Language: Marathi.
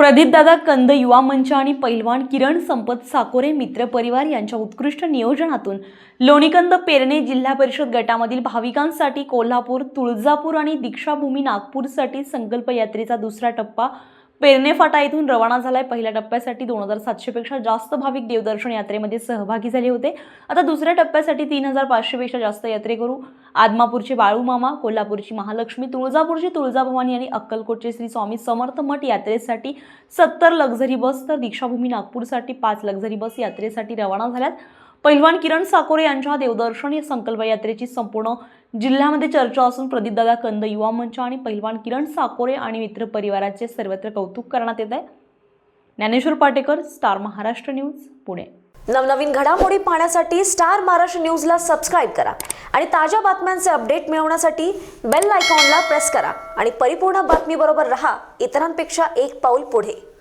प्रदीपदादा कंद युवा मंच आणि पैलवान किरण संपत साकोरे मित्र परिवार यांच्या उत्कृष्ट नियोजनातून लोणीकंद पेरणे जिल्हा परिषद गटामधील भाविकांसाठी कोल्हापूर तुळजापूर आणि दीक्षाभूमी नागपूरसाठी संकल्प यात्रेचा दुसरा टप्पा पेरणेफाटा इथून येथून रवाना झालाय. पहिल्या टप्प्यासाठी दोन हजार सातशेपेक्षा जास्त भाविक देवदर्शन यात्रेमध्ये सहभागी झाले होते. आता दुसऱ्या टप्प्यासाठी तीन हजार पाचशेपेक्षा जास्त यात्रेकरू आदमापूरचे बाळूमामा कोल्हापूरची महालक्ष्मी तुळजापूरची तुळजाभवानी आणि अक्कलकोटचे श्री स्वामी समर्थ मठ यात्रेसाठी सत्तर लक्झरी बस तर दीक्षाभूमी नागपूरसाठी पाच लक्झरी बस यात्रेसाठी रवाना झाल्यात. पैलवान किरण साकोरे यांच्या देवदर्शन या संकल्प यात्रेची संपूर्ण जिल्ह्यामध्ये चर्चा असून प्रदीपदादा कंद युवा मंच आणि पैलवान किरण साकोरे आणि मित्र परिवाराचे सर्वत्र कौतुक करण्यात येत आहे. Dnyaneshwar Patekar star Maharashtra news Pune. नवनवीन घडामोडी पाहण्यासाठी स्टार महाराष्ट्र न्यूजला सबस्क्राईब करा आणि ताज्या बातम्यांचे अपडेट मिळवण्यासाठी बेल आयकॉनला प्रेस करा आणि परिपूर्ण बातमीबरोबर रहा इतरांपेक्षा एक पाऊल पुढे.